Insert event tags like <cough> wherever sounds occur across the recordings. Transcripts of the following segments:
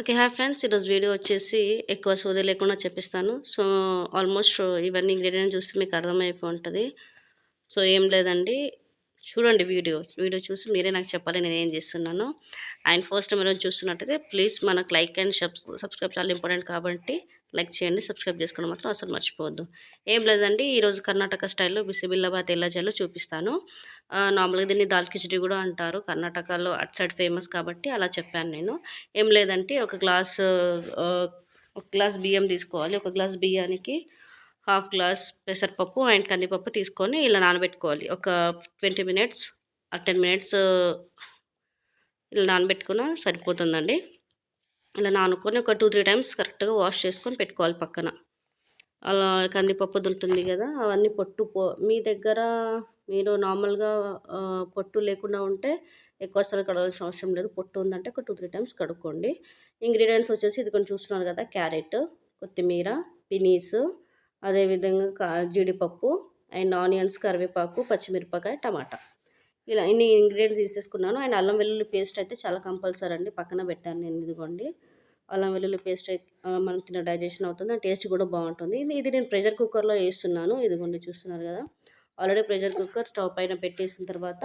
Okay hi friends. ఈరోజు video వచ్చేసి ఎక్కువ సోది లేకుండా చెప్పిస్తాను. సో ఆల్మోస్ట్ ఇవన్నీ ఇంగ్రీడియంట్స్ చూస్తే మీకు అర్థమైపో ఉంటుంది. సో ఏం లేదండి. చూడండి వీడియో. వీడియో చూసి మీరే నాకు చెప్పాలి నేను ఏం చేస్తున్నాను. అండ్ ఫస్ట్ మీరు చూస్తున్నట్టయితే ప్లీజ్ మనకు లైక్ అండ్ సబ్స్క్రైబ్ చాలా ఇంపార్టెంట్ కాబట్టి లైక్ చేయండి సబ్స్క్రైబ్ చేసుకోవడం మాత్రం అసలు మర్చిపోవద్దు. ఏం లేదండి ఈరోజు కర్ణాటక స్టైల్లో బిసిబిల్లాబాత్ ఎలా చేయాలో చూపిస్తాను. నార్మల్గా దీన్ని దాల్ కిచడి కూడా అంటారు. కర్ణాటకలో అట్ సైడ్ ఫేమస్ కాబట్టి అలా చెప్పాను నేను. ఏం లేదంటే ఒక గ్లాస్ ఒక గ్లాస్ బియ్యం తీసుకోవాలి. ఒక గ్లాస్ బియ్యానికి హాఫ్ గ్లాస్ పెసరపప్పు అండ్ కందిపప్పు తీసుకొని ఇలా నానబెట్టుకోవాలి. ఒక ట్వంటీ మినిట్స్ టెన్ మినిట్స్ ఇలా నానబెట్టుకున్న సరిపోతుందండి. ఇలా నానుకొని ఒక టూ త్రీ టైమ్స్ కరెక్ట్గా వాష్ చేసుకొని పెట్టుకోవాలి పక్కన. అలా కందిపప్పు ఉంటుంది కదా అవన్నీ పొట్టు పో మీ దగ్గర మీరు నార్మల్గా పొట్టు లేకుండా ఉంటే ఎక్కువ సార్లు కడగాల్సిన అవసరం లేదు. పొట్టు ఉందంటే ఒక టూ త్రీ టైమ్స్ కడుక్కోండి. ఇంగ్రీడియంట్స్ వచ్చేసి ఇది కొంచెం చూస్తున్నారు కదా క్యారెట్ కొత్తిమీర పినీస్ అదేవిధంగా జీడిపప్పు అండ్ ఆనియన్స్ కరివేపాకు పచ్చిమిరపకాయ టమాటా. ఇలా ఇన్ని ఇంగ్రీడియంట్స్ తీసేసుకున్నాను. అండ్ అల్లం వెల్లుల్లి పేస్ట్ అయితే చాలా కంపల్సరీ అండి. పక్కన పెట్టాను నేను ఇదిగోండి. అల్లం వెల్లుల్లి పేస్ట్ మనం తిన్న డైజెషన్ అవుతుంది. టేస్ట్ కూడా బాగుంటుంది. ఇది ఇది నేను ప్రెషర్ కుక్కర్లో వేస్తున్నాను. ఇదిగోండి చూస్తున్నారు కదా. ఆల్రెడీ ప్రెషర్ కుక్కర్ స్టవ్ పైన పెట్టేసిన తర్వాత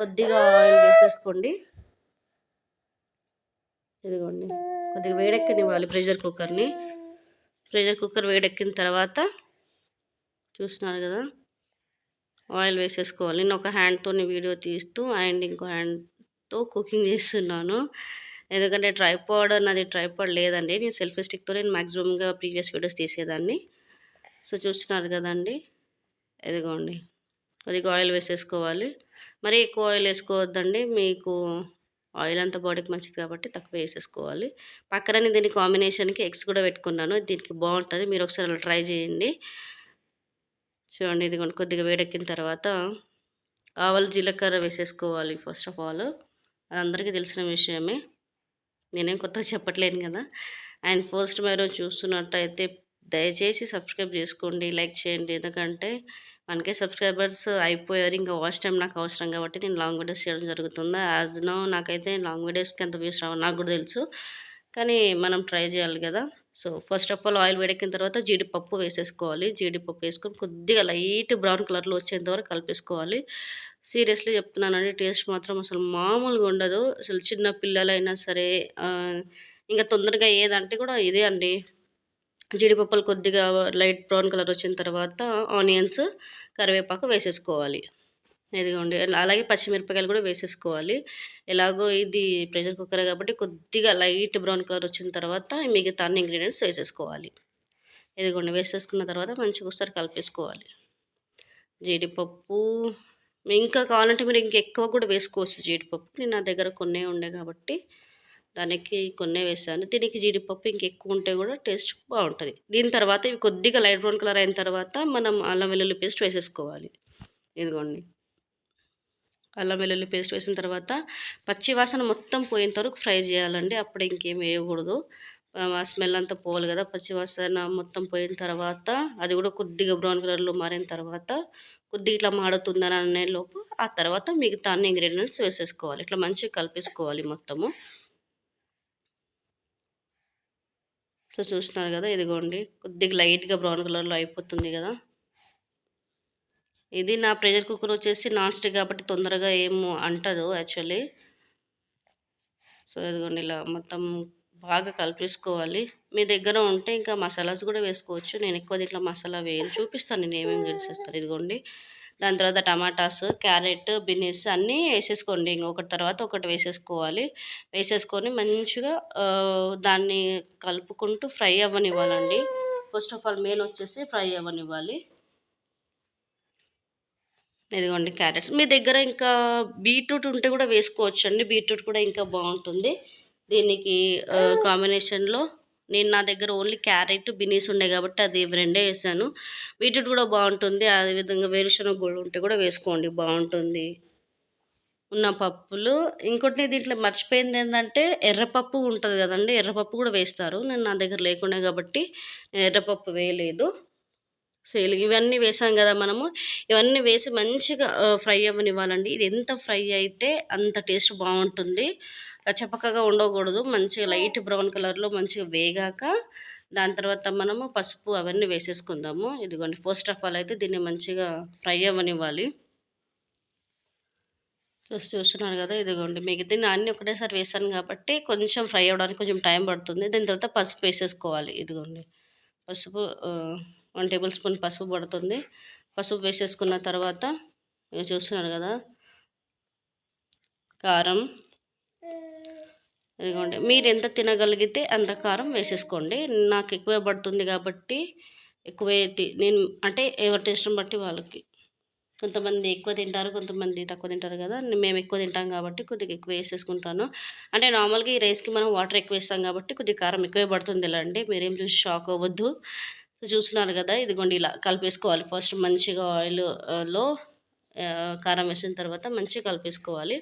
కొద్దిగా ఆయిల్ వేసేసుకోండి. ఇదిగోండి కొద్దిగా వేడెక్కనివ్వాలి ప్రెషర్ కుక్కర్ని ప్రెషర్ కుక్కర్ వేడెక్కిన తర్వాత చూస్తున్నారు కదా ఆయిల్ వేసేసుకోవాలి. నేను ఒక హ్యాండ్తో వీడియో తీస్తూ అండ్ ఇంకో హ్యాండ్తో కుకింగ్ చేస్తున్నాను. ఎందుకంటే ట్రైపాడ్ నాది ట్రైపాడ్ లేదండి. నేను సెల్ఫీ స్టిక్తో నేను మ్యాక్సిమంగా ప్రీవియస్ వీడియోస్ తీసేదాన్ని. సో చూస్తున్నారు కదండి. ఇదిగోండి. కొద్దిగా ఆయిల్ వేసేసుకోవాలి. మరి ఎక్కువ ఆయిల్ వేసుకోవద్దండి. మీకు ఆయిల్ అంతా బాడీకి మంచిది కాబట్టి తక్కువ వేసేసుకోవాలి. పక్కన దీని కాంబినేషన్కి ఎగ్స్ కూడా పెట్టుకున్నాను. దీనికి బాగుంటుంది. మీరు ఒకసారి అలా ట్రై చేయండి. చూడండి ఇది కొద్దిగా వేడెక్కిన తర్వాత ఆవాలు జీలకర్ర వేసేసుకోవాలి ఫస్ట్ ఆఫ్ ఆల్ అది అందరికీ తెలిసిన విషయమే. నేనేం కొత్తగా చెప్పట్లేను కదా. అండ్ ఫస్ట్ మీరు చూస్తున్నట్టయితే దయచేసి సబ్స్క్రైబ్ చేసుకోండి లైక్ చేయండి. ఎందుకంటే మనకే సబ్స్క్రైబర్స్ అయిపోయారు. ఇంకా వాచ్ టైం నాకు అవసరం కాబట్టి నేను లాంగ్ వీడియోస్ చేయడం జరుగుతుంది. యాజ్ నో నాకైతే లాంగ్ వీడియోస్కి ఎంత వ్యూస్ రావు నాకు కూడా తెలుసు. కానీ మనం ట్రై చేయాలి కదా. So first of all oil వేడెక్కిన తర్వాత జీడిపప్పు వేసేసుకోవాలి. జీడిపప్పు వేసుకొని కొద్దిగా లైట్ బ్రౌన్ కలర్లో వచ్చేంత వరకు కలిపేసుకోవాలి. సీరియస్లీ చెప్తున్నానండి. టేస్ట్ మాత్రం అసలు మామూలుగా ఉండదు. అసలు చిన్న పిల్లలైనా సరే ఇంకా తొందరగా ఏదంటే కూడా ఇదే అండి. జీడిపప్పులు కొద్దిగా లైట్ బ్రౌన్ కలర్ వచ్చిన తర్వాత ఆనియన్స్ కరివేపాకు వేసేసుకోవాలి. ఇదిగోండి. అలాగే పచ్చిమిరపకాయలు కూడా వేసేసుకోవాలి. ఎలాగో ఇది ప్రెషర్ కుక్కర్ కాబట్టి కొద్దిగా లైట్ బ్రౌన్ కలర్ వచ్చిన తర్వాత మిగతా అన్ని ఇంగ్రీడియంట్స్ వేసేసుకోవాలి. ఇదిగోండి. వేసేసుకున్న తర్వాత మంచిగా ఒకసారి కలిపేసుకోవాలి. జీడిపప్పు ఇంకా కావాలంటే మీరు ఇంకెక్కువ కూడా వేసుకోవచ్చు జీడిపప్పు. నేను నా దగ్గర కొన్నే ఉండే కాబట్టి దానికి కొన్నే వేసాను. దీనికి జీడిపప్పు ఇంకెక్కువ ఉంటే కూడా టేస్ట్ బాగుంటుంది. దీని తర్వాత ఇవి కొద్దిగా లైట్ బ్రౌన్ కలర్ అయిన తర్వాత మనం అల్లం వెల్లుల్లి పేస్ట్ వేసేసుకోవాలి. ఇదిగోండి. అల్లం వెల్లుల్లి పేస్ట్ వేసిన తర్వాత పచ్చి వాసన మొత్తం పోయేంత వరకు ఫ్రై చేయాలండి. అప్పుడు ఇంకేం వేయకూడదు. స్మెల్ అంతా పోవాలి కదా. పచ్చి వాసన మొత్తం పోయిన తర్వాత అది కూడా కొద్దిగా బ్రౌన్ కలర్లో మారిన తర్వాత కొద్దిగా ఇట్లా మాడుతుందని అనే లోపు ఆ తర్వాత మిగతా అన్ని ఇంగ్రీడియంట్స్ వేసేసుకోవాలి. ఇట్లా మంచిగా కలిపేసుకోవాలి మొత్తము. సో చూస్తున్నారు కదా ఇదిగోండి. కొద్దిగా లైట్గా బ్రౌన్ కలర్లో అయిపోతుంది కదా. ఇది నా ప్రెషర్ కుక్కర్ వచ్చేసి నాన్ స్టిక్ కాబట్టి తొందరగా ఏమో అంటదు యాక్చువల్లీ. సో ఇదిగోండి ఇలా మొత్తం బాగా కలిపేసుకోవాలి. మీ దగ్గర ఉంటే ఇంకా మసాలాస్ కూడా వేసుకోవచ్చు. నేను ఎక్కువ దీంట్లో మసాలా వేయను. చూపిస్తాను నేను ఏమేమి చేసేస్తాను ఇదిగోండి. దాని తర్వాత టమాటాస్ క్యారెట్ బిన్నీస్ అన్నీ వేసేసుకోండి. ఇంకొకటి తర్వాత ఒకటి వేసేసుకోవాలి. వేసేసుకొని మంచిగా దాన్ని కలుపుకుంటూ ఫ్రై అవ్వనివ్వాలండి. ఫస్ట్ ఆఫ్ ఆల్ మెయిన్ వచ్చేసి ఫ్రై అవ్వనివ్వాలి. ఇదిగోండి క్యారెట్స్. మీ దగ్గర ఇంకా బీట్రూట్ ఉంటే కూడా వేసుకోవచ్చు అండి బీట్రూట్ కూడా ఇంకా బాగుంటుంది. దీనికి కాంబినేషన్లో నేను నా దగ్గర ఓన్లీ క్యారెట్ బినీస్ ఉండే కాబట్టి అది రెండే వేసాను. బీట్రూట్ కూడా బాగుంటుంది. అదేవిధంగా వేరుశనగ కూడా ఉంటే కూడా వేసుకోండి బాగుంటుంది. ఉన్న పప్పులు. ఇంకోటి దీంట్లో మర్చిపోయింది ఏంటంటే ఎర్రపప్పు ఉంటుంది కదండి ఎర్రపప్పు కూడా వేస్తారు. నేను నా దగ్గర లేకుండా కాబట్టి ఎర్రపప్పు వేయలేదు. సో ఇవన్నీ వేసాం కదా మనము. ఇవన్నీ వేసి మంచిగా ఫ్రై అవ్వనివ్వాలండి. ఇది ఎంత ఫ్రై అయితే అంత టేస్ట్ బాగుంటుంది. చపకగా ఉండకూడదు. మంచిగా లైట్ బ్రౌన్ కలర్లో మంచిగా వేగాక దాని తర్వాత మనము పసుపు అవన్నీ వేసేసుకుందాము. ఇదిగోండి ఫస్ట్ ఆఫ్ ఆల్ అయితే దీన్ని మంచిగా ఫ్రై అవ్వనివ్వాలి. చూసి చూస్తున్నారు కదా ఇదిగోండి. మిగతా అన్నీ ఒకటేసారి వేసాను కాబట్టి కొంచెం ఫ్రై అవ్వడానికి కొంచెం టైం పడుతుంది. దాని తర్వాత పసుపు వేసేసుకోవాలి. ఇదిగోండి పసుపు వన్ టేబుల్ స్పూన్ పసుపు పడుతుంది. పసుపు వేసేసుకున్న తర్వాత ఇక చూస్తున్నారు కదా కారం ఇదిగోండి. మీరు ఎంత తినగలిగితే అంత కారం వేసేసుకోండి. నాకు ఎక్కువ పడుతుంది కాబట్టి ఎక్కువ నేను అంటే ఎవరి టేస్ట్ని బట్టి వాళ్ళకి. కొంతమంది ఎక్కువ తింటారు కొంతమంది తక్కువ తింటారు కదా. మేము ఎక్కువ తింటాం కాబట్టి కొద్దిగా ఎక్కువ వేసేసుకుంటాను. అంటే నార్మల్గా ఈ రైస్కి మనం వాటర్ ఎక్కువ వేస్తాం కాబట్టి కొద్దిగా కారం ఎక్కువే పడుతుంది ఇలా అండి మీరేం చూసి షాక్ అవ్వద్దు. చూస్తున్నారు కదా ఇదిగోండి ఇలా కలిపేసుకోవాలి. ఫస్ట్ మంచిగా ఆయిల్లో కారం వేసిన తర్వాత మంచిగా కలిపేసుకోవాలి.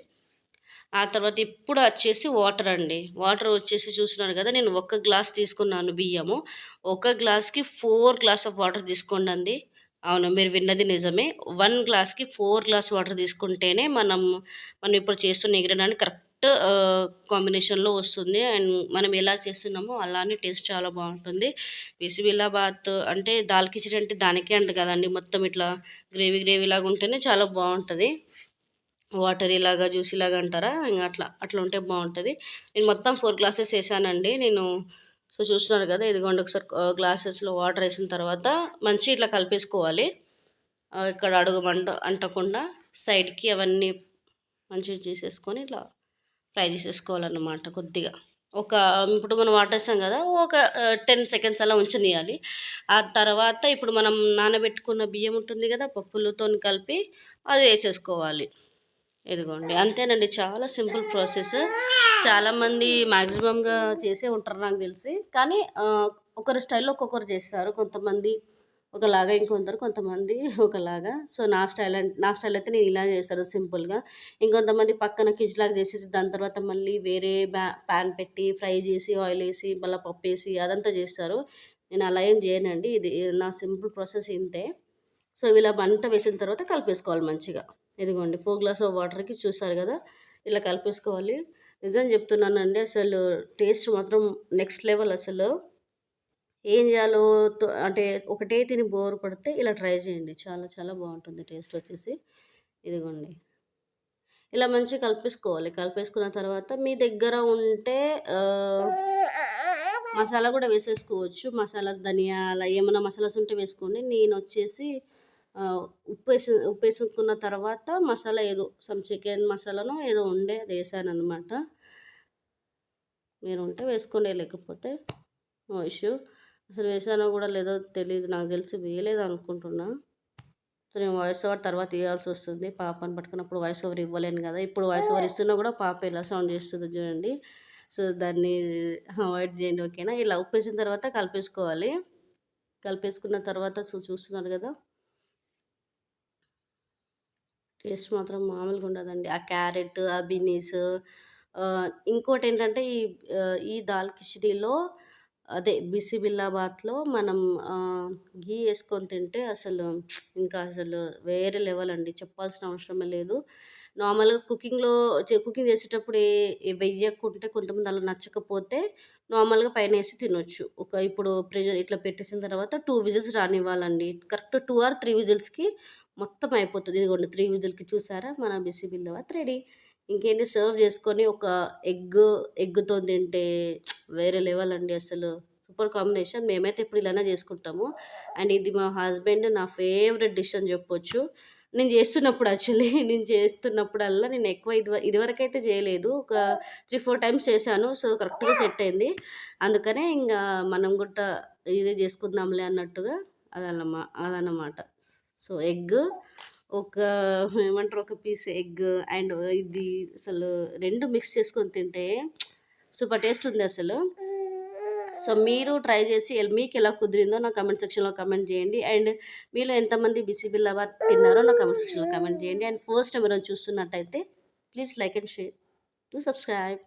ఆ తర్వాత ఇప్పుడు వచ్చేసి వాటర్ అండి. వాటర్ వచ్చేసి చూస్తున్నారు కదా నేను ఒక గ్లాస్ తీసుకున్నాను బియ్యము. ఒక గ్లాస్కి ఫోర్ గ్లాస్ ఆఫ్ వాటర్ తీసుకోండి అండి. అవును మీరు విన్నది నిజమే. వన్ గ్లాస్కి ఫోర్ గ్లాస్ వాటర్ తీసుకుంటేనే మనం మనం ఇప్పుడు చేస్తున్న ఎగిరడానికి కరెక్ట్ కాంబినేషన్లో వస్తుంది. అండ్ మనం ఎలా చేస్తున్నామో అలానే టేస్ట్ చాలా బాగుంటుంది. బిసిబిల్లాబాత్ అంటే దాల్ కిచడి అంటే దానికే అంట కదండి. మొత్తం ఇట్లా గ్రేవీ గ్రేవీ లాగా ఉంటేనే చాలా బాగుంటుంది. వాటర్ ఇలాగా జ్యూస్ ఇలాగా అంటారా? ఇంకా అట్లా అట్లా ఉంటే బాగుంటుంది. నేను మొత్తం ఫోర్ గ్లాసెస్ వేసానండి. నేను సో చూస్తున్నారు కదా ఇదిగోండి ఒకసారి గ్లాసెస్లో వాటర్ వేసిన తర్వాత మంచి ఇట్లా కలిపేసుకోవాలి. ఇక్కడ అడుగు మంట అంటకుండా సైడ్కి అవన్నీ మంచిగా చేసేసుకొని ఇట్లా ఫ్రై చేసేసుకోవాలన్నమాట కొద్దిగా. ఒక ఇప్పుడు మనం వాటర్ కదా ఒక టెన్ సెకండ్స్ అలా ఉంచనియాలి. ఆ తర్వాత ఇప్పుడు మనం నానబెట్టుకున్న బియ్యం ఉంటుంది కదా పప్పులతో కలిపి అది వేసేసుకోవాలి. ఇదిగోండి. అంతేనండి చాలా సింపుల్ ప్రాసెస్. చాలామంది మ్యాక్సిమంగా చేసే ఉంటారు నాకు తెలిసి. కానీ ఒకరి స్టైల్లో ఒక్కొక్కరు చేస్తారు. కొంతమంది ఒకలాగా ఇంకొందరు కొంతమంది ఒకలాగా. సో నా స్టైల్ నా స్టైల్ అయితే నేను ఇలా చేస్తాను సింపుల్గా. ఇంకొంతమంది పక్కన కిజ్లాగా చేసేసి దాని తర్వాత మళ్ళీ వేరే ప్యాన్ పెట్టి ఫ్రై చేసి ఆయిల్ వేసి మళ్ళీ పప్పు వేసి అదంతా చేస్తారు. నేను అలా ఏం చేయనండి. ఇది నా సింపుల్ ప్రాసెస్ ఇంతే. సో ఇలా అంతా వేసిన తర్వాత కలిపేసుకోవాలి మంచిగా. ఇదిగోండి ఫోర్ గ్లాస్ ఆఫ్ వాటర్కి చూసారు కదా ఇలా కలిపేసుకోవాలి. నిజం చెప్తున్నానండి అసలు టేస్ట్ మాత్రం నెక్స్ట్ లెవెల్ అసలు. ఏం చేయాలో అంటే ఒకటే తిని బోర్ పడితే ఇలా ట్రై చేయండి చాలా చాలా బాగుంటుంది టేస్ట్ వచ్చేసి. ఇదిగోండి. ఇలా మంచిగా కలిపేసుకోవాలి కలిపేసుకున్న తర్వాత మీ దగ్గర ఉంటే మసాలా కూడా వేసేసుకోవచ్చు. మసాలాస్ ధనియాల ఏమైనా మసాలాస్ ఉంటే వేసుకోండి. నేను వచ్చేసి ఉప్పు వేసి ఉప్పు వేసుకున్న తర్వాత మసాలా ఏదో సమ్ చికెన్ మసాలాను ఏదో ఉండే అది వేసాను అనమాట మీరు ఉంటే వేసుకోండి లేకపోతే నో ఇష్యూ. అసలు వేసానో కూడా లేదో తెలియదు నాకు తెలిసి వేయలేదు అనుకుంటున్నా. నేను వాయిస్ ఓవర్ తర్వాత ఇవ్వాల్సి వస్తుంది. పాపను పట్టుకున్నప్పుడు వాయిస్ ఓవర్ ఇవ్వలేను కదా. ఇప్పుడు వాయిస్ ఓవర్ ఇస్తున్నా కూడా పాప ఇలా సౌండ్ చేస్తుంది చూడండి. సో దాన్ని అవాయిడ్ చేయండి ఓకేనా? ఇలా ఉప్పు వేసిన తర్వాత కలిపేసుకోవాలి. కలిపేసుకున్న తర్వాత చూస్తున్నారు కదా. టేస్ట్ మాత్రం మామూలుగా ఉండదండి. ఆ క్యారెట్ ఆ బీనీస్ ఇంకోటి ఏంటంటే ఈ ఈ దాల్ కిచిడీలో అదే బిసిబిల్లాబాత్లో మనం ఘీ వేసుకొని తింటే అసలు ఇంకా అసలు వేరే లెవెల్ అండి. చెప్పాల్సిన అవసరమే లేదు. నార్మల్గా కుకింగ్లో కుకింగ్ చేసేటప్పుడు ఏ వెయ్యకుంటే కొంతమంది అలా నచ్చకపోతే నార్మల్గా పైన వేసి తినొచ్చు. ఒక ఇప్పుడు ప్రెజర్ ఇట్లా పెట్టేసిన తర్వాత టూ విజిల్స్ రానివ్వాలండి. కరెక్ట్ టూ ఆర్ త్రీ విజిల్స్కి మొత్తం అయిపోతుంది. ఇదిగోండి త్రీ విజిల్కి చూసారా? మన బిసి బిల్లవత్ రెడీ ఇంకేంటి? సర్వ్ చేసుకొని ఒక ఎగ్ ఎగ్తో తింటే వేరే లెవెల్ అండి అసలు. సూపర్ కాంబినేషన్ మేమైతే ఇప్పుడు ఇలానే చేసుకుంటాము. అండ్ ఇది మా హస్బెండ్ నా ఫేవరెట్ డిష్ అని చెప్పొచ్చు. నేను చేస్తున్నప్పుడు యాక్చువల్లీ <laughs> నేను చేస్తున్నప్పుడల్లా నేను ఎక్కువ ఇది ఇదివరకు అయితే చేయలేదు. ఒక త్రీ ఫోర్ టైమ్స్ చేశాను. సో కరెక్ట్గా సెట్ అయింది. అందుకనే ఇంకా మనం కూడా ఇదే చేసుకుందాంలే అన్నట్టుగా అదన్నమా అదన్నమాట. సో ఎగ్ ఒక ఏమంటారు ఒక పీస్ ఎగ్ అండ్ ఇది అసలు రెండు మిక్స్ చేసుకొని తింటే సూపర్ టేస్ట్ ఉంది అసలు. సో మీరు ట్రై చేసి మీకు ఎలా కుదిరిందో నా కమెంట్ సెక్షన్లో కమెంట్ చేయండి. అండ్ మీలో ఎంతమంది బిసి బిల్లవా తిన్నారో నా కమెంట్ సెక్షన్లో కమెంట్ చేయండి. అండ్ ఫస్ట్ ఎవరైనా చూస్తున్నట్టయితే please like and share. To subscribe.